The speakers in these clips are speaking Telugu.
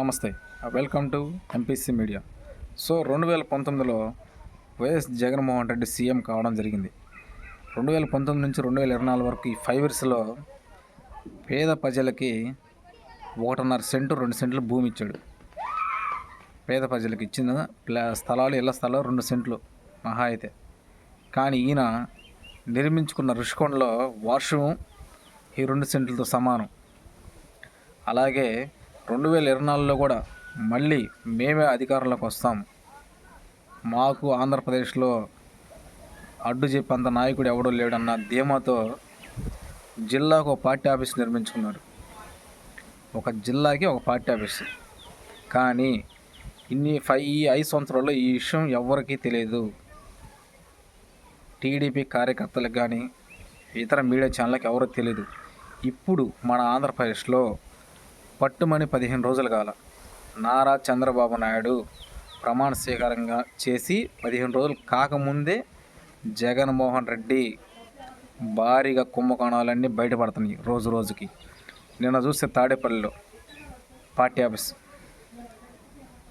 నమస్తే. Welcome to MPC media so రెండు వేల పంతొమ్మిదిలో వైఎస్ జగన్మోహన్ రెడ్డి సీఎం కావడం జరిగింది. రెండు వేల పంతొమ్మిది నుంచి రెండు వేల ఇరవై నాలుగు వరకు ఈ ఫైవ్ ఇయర్స్లో పేద ప్రజలకి ఒకటిన్నర సెంటు రెండు సెంట్లు భూమి ఇచ్చాడు. పేద ప్రజలకు ఇచ్చిన ప్లా స్థలాలు ఇళ్ళ స్థలాలు రెండు సెంట్లు మహా అయితే. కానీ ఈయన నిర్మించుకున్న రుషికొండలో వర్షం ఈ రెండు సెంట్లతో సమానం. అలాగే రెండు వేల ఇరవై నాలుగులో కూడా మళ్ళీ మేమే అధికారంలోకి వస్తాం. మాకు ఆంధ్రప్రదేశ్లో అడ్డు చెప్పేంత నాయకుడు ఎవడో లేడన్న ధీమాతో జిల్లాకు ఒక పార్టీ ఆఫీస్ నిర్మించుకున్నారు. ఒక జిల్లాకి ఒక పార్టీ ఆఫీస్. కానీ ఇన్ని ఫైవ్ ఈ ఐదు సంవత్సరాల్లో ఈ విషయం ఎవరికీ తెలియదు. టీడీపీ కార్యకర్తలకు కానీ ఇతర మీడియా ఛానళ్ళకి ఎవరికి తెలియదు ఇప్పుడు మన ఆంధ్రప్రదేశ్లో పట్టుమని పదిహేను రోజులు కాల. నారా చంద్రబాబు నాయుడు ప్రమాణ స్వీకారంగా చేసి పదిహేను రోజులు కాకముందే జగన్మోహన్ రెడ్డి భారీగా కుంభకోణాలన్నీ బయటపడుతున్నాయి రోజు రోజుకి. నిన్న చూస్తే తాడేపల్లిలో పార్టీ ఆఫీస్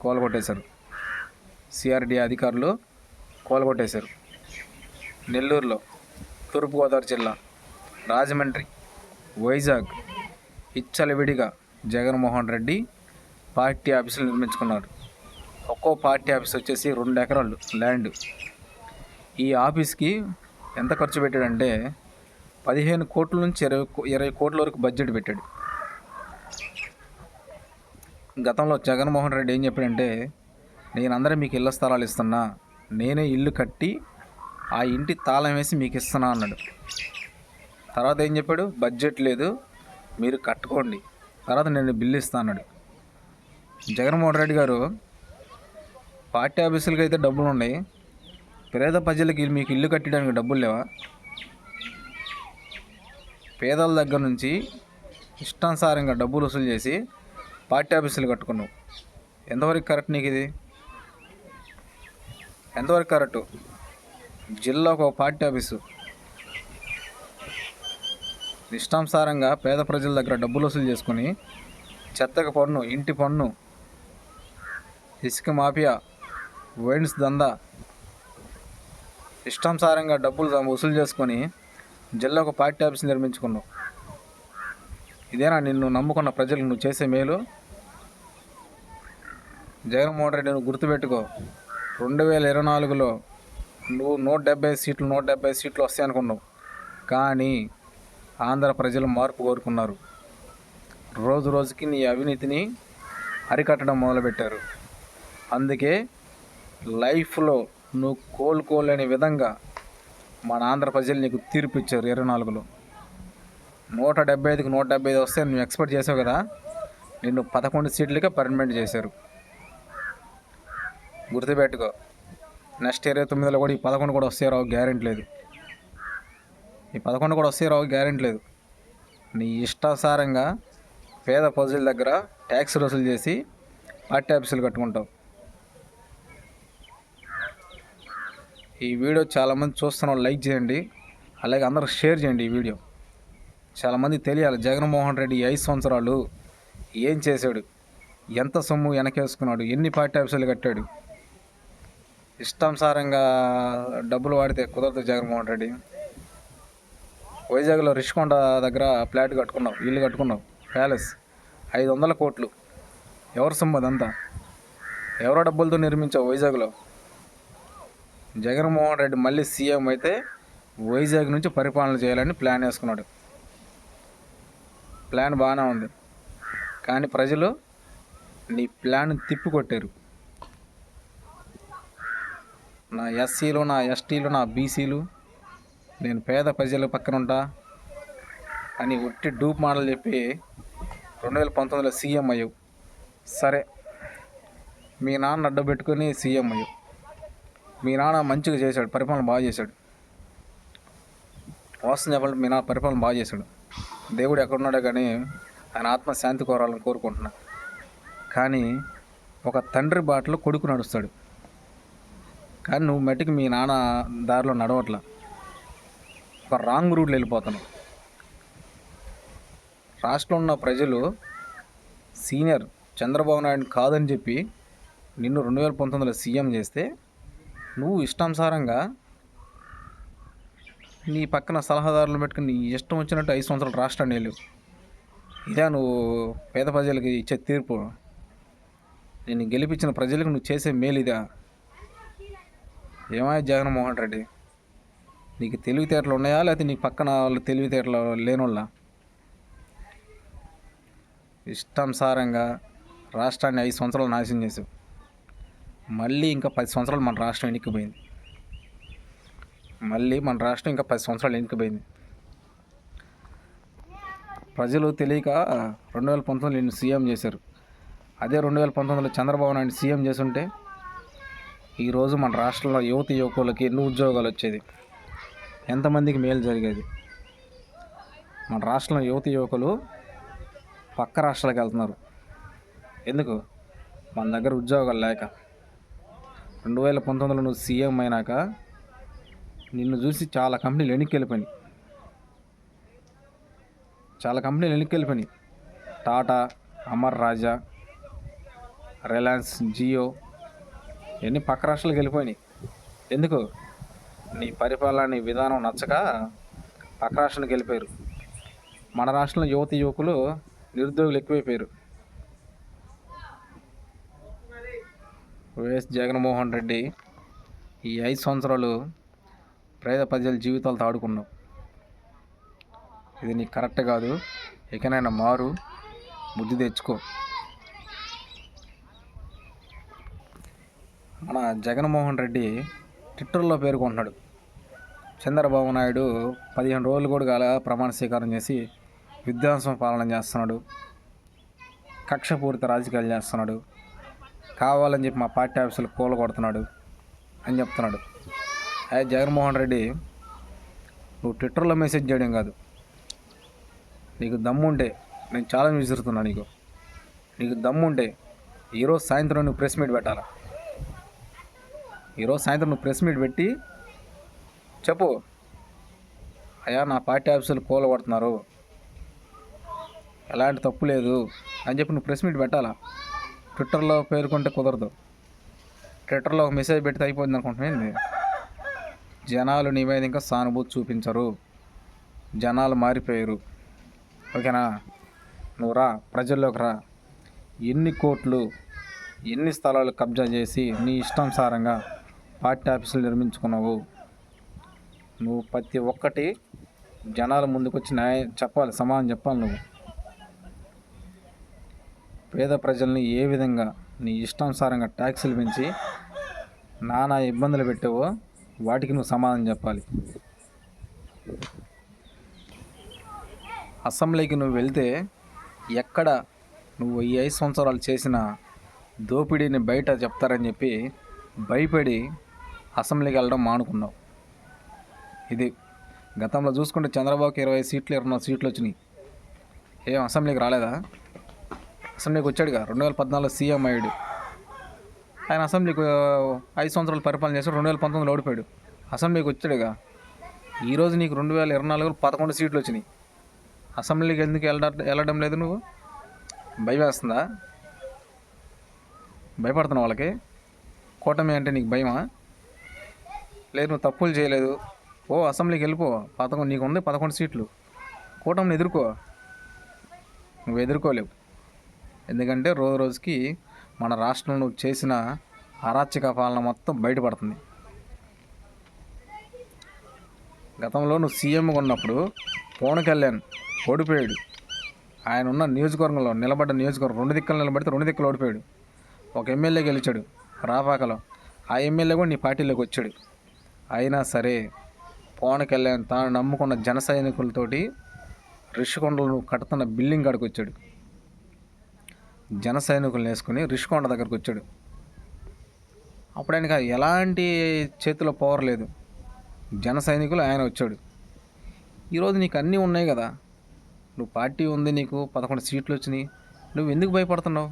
కోలగొట్టేశారు. సిఆర్డి అధికారులు కోలగొట్టేశారు. నెల్లూరులో తూర్పుగోదావరి జిల్లా రాజమండ్రి వైజాగ్ ఇచ్చలవిడిగా జగన్మోహన్ రెడ్డి పార్టీ ఆఫీసులు నిర్మించుకున్నారు. ఒక్కో పార్టీ ఆఫీస్ వచ్చేసి రెండు ఎకరాలు ల్యాండ్. ఈ ఆఫీస్కి ఎంత ఖర్చు పెట్టాడంటే పదిహేను కోట్ల నుంచి ఇరవై ఇరవై కోట్ల వరకు బడ్జెట్ పెట్టాడు. గతంలో జగన్మోహన్ రెడ్డి ఏం చెప్పాడంటే నేను అందరూ మీకు ఇళ్ళ స్థలాలు ఇస్తున్నా నేనే ఇల్లు కట్టి ఆ ఇంటి తాళం వేసి మీకు ఇస్తున్నా అన్నాడు. తర్వాత ఏం చెప్పాడు? బడ్జెట్ లేదు మీరు కట్టుకోండి. తర్వాత నేను బిల్లు ఇస్తా అన్నాడు జగన్మోహన్ రెడ్డి గారు పార్టీ ఆఫీసులకి అయితే డబ్బులు ఉన్నాయి. పేద ప్రజలకి మీకు ఇల్లు కట్టడానికి డబ్బులు లేవా? పేదల దగ్గర నుంచి ఇష్టానుసారంగా డబ్బులు వసూలు చేసి పార్టీ ఆఫీసులు కట్టుకున్నావు. ఎంతవరకు కరెక్ట్ నీకు ఇది? ఎంతవరకు కరెక్ట్? జిల్లా ఒక పార్టీ ఆఫీసు. ఇష్టానుసారంగా పేద ప్రజల దగ్గర డబ్బులు వసూలు చేసుకుని చెత్తక పన్ను ఇంటి పన్ను ఇసుక మాఫియా వైన్స్ దందా ఇష్టానుసారంగా డబ్బులు వసూలు చేసుకొని జిల్లాకు పార్టీ ఆఫీస్ నిర్మించుకున్నావు. ఇదేనా నిన్ను నమ్ముకున్న ప్రజలు? నువ్వు చేసే మేలు? జగన్మోహన్ రెడ్డి నువ్వు గుర్తుపెట్టుకో. రెండు వేల ఇరవై నాలుగులో నువ్వు నూట డెబ్బై సీట్లు నూట డెబ్బై సీట్లు వస్తాయి అనుకున్నావు కానీ ఆంధ్ర ప్రజలు మార్పు కోరుకున్నారు. రోజు రోజుకి నీ అవినీతిని అరికట్టడం మొదలుపెట్టారు. అందుకే లైఫ్లో నువ్వు కోలుకోలేని విధంగా మన ఆంధ్ర ప్రజలు నీకు తీర్పు ఇచ్చారు ఇరవై నాలుగులో. నూట డెబ్బై ఐదుకి నూట డెబ్బై ఐదు వస్తే నువ్వు ఎక్స్పెక్ట్ చేసావు కదా? నిన్ను పదకొండు సీట్లకే పర్మనెంట్ చేశారు. గుర్తుపెట్టుకో నెక్స్ట్ ఇరవై తొమ్మిదిలో కూడా ఈ పదకొండు కూడా వస్తే రావు గ్యారెంటీ లేదు. ఈ పదకొండు కూడా వస్తే రావు గ్యారెంటీ లేదు. నీ ఇష్టాసారంగా పేద ప్రజల దగ్గర ట్యాక్స్ వసూలు చేసి పార్టీ ఆఫీసులు కట్టుకుంటావు. ఈ వీడియో చాలామంది చూస్తున్న వాళ్ళు లైక్ చేయండి అలాగే అందరూ షేర్ చేయండి ఈ వీడియో. చాలామంది తెలియాలి జగన్మోహన్ రెడ్డి ఐదు సంవత్సరాలు ఏం చేశాడు? ఎంత సొమ్ము వెనకేసుకున్నాడు? ఎన్ని పార్టీ ఆఫీసులు కట్టాడు? ఇష్టానుసారంగా డబ్బులు వాడితే కుదరదు జగన్మోహన్ రెడ్డి. వైజాగ్లో రిషికొండ దగ్గర ఫ్లాట్ కట్టుకున్నావు ఇల్లు కట్టుకున్నావు ప్యాలెస్. ఐదు వందల కోట్లు. ఎవరు సొమ్ము అదంతా? ఎవరో డబ్బులతో నిర్మించావు వైజాగ్లో? జగన్మోహన్ రెడ్డి మళ్ళీ సీఎం అయితే వైజాగ్ నుంచి పరిపాలన చేయాలని ప్లాన్ వేసుకున్నాడు. ప్లాన్ బాగానే ఉంది. కానీ ప్రజలు నీ ప్లాన్ తిప్పికొట్టారు. నా ఎస్సీలు నా ఎస్టీలు నా బీసీలు నేను పేద ప్రజల పక్కన ఉంటా అని ఒట్టి డూప్ మాటలు చెప్పి రెండు వేల పంతొమ్మిదిలో సీఎం అయ్యావు. సరే మీ నాన్న అడ్డు పెట్టుకుని సీఎం అయ్యావు. మీ నాన్న మంచిగా చేశాడు పరిపాలన బాగా చేశాడు. వాస్తవం చెప్పాలంటే మీ నాన్న పరిపాలన బాగా చేశాడు. దేవుడు ఎక్కడున్నాడో కానీ ఆయన ఆత్మ శాంతి కోరాలని కోరుకుంటున్నా. కానీ ఒక తండ్రి బాటలో కొడుకు నడుస్తాడు. కానీ నువ్వు మట్టికి మీ నాన్న దారిలో నడవట్లా. ఒక రాంగ్ రూట్లో వెళ్ళిపోతున్నాం. రాష్ట్రంలో ఉన్న ప్రజలు సీనియర్ చంద్రబాబు నాయుడు కాదని చెప్పి నిన్ను రెండు వేల పంతొమ్మిదిలో సీఎం చేస్తే నువ్వు ఇష్టానుసారంగా నీ పక్కన సలహాదారులు పెట్టుకుని నీ ఇష్టం వచ్చినట్టు ఐదు సంవత్సరాలు రాష్ట్రాన్ని వెళ్ళు. ఇదే నువ్వు పేద ప్రజలకి ఇచ్చే తీర్పు. నేను గెలిపించిన ప్రజలకు నువ్వు చేసే మేలు ఇదా ఏమాయ జగన్మోహన్ రెడ్డి? నీకు తెలివితేటలు ఉన్నాయా? లేకపోతే నీ పక్కన వాళ్ళు తెలివితేటలు లేనోళ్ళ? ఇష్టానుసారంగా రాష్ట్రాన్ని ఐదు సంవత్సరాలు నాశనం చేసావు. మళ్ళీ ఇంకా పది సంవత్సరాలు మన రాష్ట్రం ఎన్నికపోయింది మళ్ళీ మన రాష్ట్రం ఇంకా పది సంవత్సరాలు వెనక్కిపోయింది. ప్రజలు తెలియక రెండు వేల పంతొమ్మిదిలో నేను సీఎం చేశారు. అదే రెండు వేల పంతొమ్మిదిలో చంద్రబాబు నాయుడు సీఎం చేస్తుంటే ఈరోజు మన రాష్ట్రంలో యువత యువకులకి ఎన్ని ఉద్యోగాలు వచ్చేది. ఎంతమందికి మేలు జరిగేది? మన రాష్ట్రంలో యువత యువకులు పక్క రాష్ట్రాలకు వెళ్తున్నారు. ఎందుకు? మన దగ్గర ఉద్యోగాలు లేక. రెండు వేల పంతొమ్మిదిలో నువ్వు సీఎం అయినాక నిన్ను చూసి చాలా కంపెనీలు వెనక్కి వెళ్ళిపోయినాయి చాలా కంపెనీలు వెనక్కి వెళ్ళిపోయినాయి టాటా అమర్ రాజా రిలయన్స్ జియో ఇవన్నీ పక్క రాష్ట్రాలకు వెళ్ళిపోయినాయి. ఎందుకు? నీ పరిపాలన నీ విధానం నచ్చక పక్క రాష్ట్రానికి వెళ్ళిపోయారు. మన రాష్ట్రంలో యువత యువకులు నిరుద్యోగులు ఎక్కువైపోయారు. వైఎస్ జగన్మోహన్ రెడ్డి ఈ ఐదు సంవత్సరాలు పేద ప్రజల జీవితాలతో ఆడుకున్నావు ఇది నీకు కరెక్ట్ కాదు. ఎక్కడైనా మారు బుద్ధి తెచ్చుకో. మన జగన్మోహన్ రెడ్డి ట్విట్టర్లో పేర్కొంటున్నాడు. చంద్రబాబు నాయుడు పదిహేను రోజులు కూడా కాల ప్రమాణ స్వీకారం చేసి విధ్వంసం పాలన చేస్తున్నాడు. కక్షపూరిత రాజకీయాలు చేస్తున్నాడు. కావాలని చెప్పి మా పార్టీ ఆఫీసులు కూల కొడుతున్నాడు అని చెప్తున్నాడు. అదే జగన్మోహన్ రెడ్డి నువ్వు ట్విట్టర్లో మెసేజ్ చేయడం కాదు. నీకు దమ్ముంటే నేను ఛాలెంజ్ విసురుతున్నా నీకు. నీకు దమ్ముంటే ఈరోజు సాయంత్రం నువ్వు ప్రెస్ మీట్ పెట్టాలా? ఈరోజు సాయంత్రం నువ్వు ప్రెస్ మీట్ పెట్టి చెప్పు. అయ్యా నా పార్టీ ఆఫీసులు కూల పడుతున్నారు ఎలాంటి తప్పు లేదు అని చెప్పి నువ్వు ప్రెస్ మీట్ పెట్టాలా? ట్విట్టర్లో పేర్కొంటే కుదరదు. ట్విట్టర్లో ఒక మెసేజ్ పెడితే అయిపోయింది అనుకుంటున్నాను జనాలు నీ మీద ఇంకా సానుభూతి చూపించరు. జనాలు మారిపోయారు. ఓకేనా? నువ్వు రా ప్రజల్లోకి రా. ఎన్ని కోట్లు ఎన్ని స్థలాలు కబ్జా చేసి నీ ఇష్టానుసారంగా పార్టీ ఆఫీసులు నిర్మించుకున్నావు. నువ్వు ప్రతి ఒక్కటి జనాల ముందుకు వచ్చి న్యాయం చెప్పాలి సమాధానం చెప్పాలి నువ్వు. పేద ప్రజల్ని ఏ విధంగా నీ ఇష్టానుసారంగా ట్యాక్సులు పెంచి నానా ఇబ్బందులు పెట్టావో వాటికి నువ్వు సమాధానం చెప్పాలి. అసెంబ్లీకి నువ్వు వెళ్తే ఎక్కడ నువ్వు ఈ ఐదు సంవత్సరాలు చేసిన దోపిడీని బయట చెప్తారని చెప్పి భయపడి అసెంబ్లీకి వెళ్ళడం మానుకున్నావు. ఇది గతంలో చూసుకుంటే చంద్రబాబుకి ఇరవై సీట్లు ఇరవై నాలుగు సీట్లు వచ్చినాయి. ఏం అసెంబ్లీకి రాలేదా? అసెంబ్లీకి వచ్చాడుగా. రెండు వేల పద్నాలుగులో సీఎం అయ్యాడు. ఆయన అసెంబ్లీకి ఐదు సంవత్సరాలు పరిపాలన చేసి రెండు వేల పంతొమ్మిదిలో ఓడిపోయాడు. అసెంబ్లీకి వచ్చాడుగా. ఈరోజు నీకు రెండు వేల ఇరవై నాలుగులో పదకొండు సీట్లు వచ్చినాయి. అసెంబ్లీకి ఎందుకు వెళ్ళ వెళ్ళడం లేదు నువ్వు? భయం వేస్తుందా భయపడుతున్నావు వాళ్ళకి? కూటమి అంటే నీకు భయమా? లేదు నువ్వు తప్పులు చేయలేదు. ఓ అసెంబ్లీకి వెళ్ళిపో. పదకొండు నీకు ఉంది పదకొండు సీట్లు. కూటమిని ఎదుర్కో. నువ్వు ఎదుర్కోలేవు. ఎందుకంటే రోజు రోజుకి మన రాష్ట్రంలో నువ్వు చేసిన అరాచక పాలన మొత్తం బయటపడుతుంది. గతంలో నువ్వు సీఎంగా ఉన్నప్పుడు పవన్ కళ్యాణ్ ఓడిపోయాడు. ఆయన ఉన్న నియోజకవర్గంలో నిలబడ్డ నియోజకవర్గం రెండు దిక్కలు నిలబడితే రెండు దిక్కులు ఓడిపోయాడు. ఒక ఎమ్మెల్యే గెలిచాడు రాపాకలో. ఆ ఎమ్మెల్యే కూడా నీ పార్టీలోకి వచ్చాడు. అయినా సరే పవన్ కళ్యాణ్ తాను నమ్ముకున్న జన సైనికులతోటి రిషికొండలు నువ్వు కడుతున్న బిల్డింగ్ కాడికి వచ్చాడు. జన సైనికులను వేసుకుని రిషికొండ దగ్గరకు వచ్చాడు. అప్పుడు ఆయనకి ఎలాంటి చేతిలో పవర్ లేదు. జన సైనికులు ఆయన వచ్చాడు. ఈరోజు నీకు అన్నీ ఉన్నాయి కదా. నువ్వు పార్టీ ఉంది నీకు పదకొండు సీట్లు వచ్చినాయి. నువ్వు ఎందుకు భయపడుతున్నావు?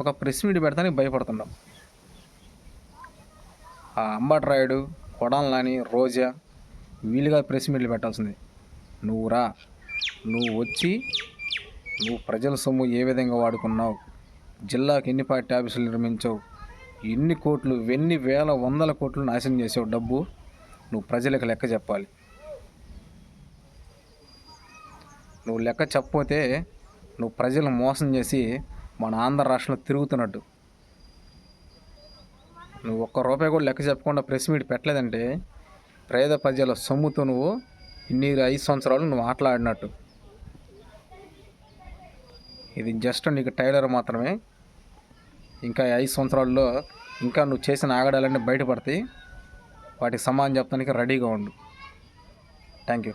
ఒక ప్రెస్ మీట్ పెడతానికి భయపడుతున్నావు. అంబట్రాయుడు కొడాలని రోజా వీలుగా ప్రెస్ మీట్లు పెట్టాల్సింది. నువ్వు రా. నువ్వు వచ్చి నువ్వు ప్రజల సొమ్ము ఏ విధంగా వాడుకున్నావు? జిల్లాకి ఎన్ని పార్టీ ఆఫీసులు నిర్మించావు? ఎన్ని కోట్లు ఎన్ని వేల వందల కోట్లు నాశనం చేసావు డబ్బు? నువ్వు ప్రజలకు లెక్క చెప్పాలి. నువ్వు లెక్క చెప్పపోతే నువ్వు ప్రజలను మోసం చేసి మన ఆంధ్ర రాష్ట్రంలో తిరుగుతున్నట్టు. నువ్వు ఒక్క రూపాయి కూడా లెక్క చెప్పకుండా ప్రెస్ మీట్ పెట్టలేదంటే ప్రేద ప్రజల సొమ్ముతో నువ్వు ఇన్ని ఐదు సంవత్సరాలు నువ్వు ఆటలాడినట్టు. ఇది జస్ట్ నీకు టైలర్ మాత్రమే. ఇంకా ఐదు సంవత్సరాల్లో ఇంకా నువ్వు చేసిన ఆగడాలన్నీ బయటపడతాయి. వాటికి సమాధానం చెప్పడానికి రెడీగా ఉండు. Thank you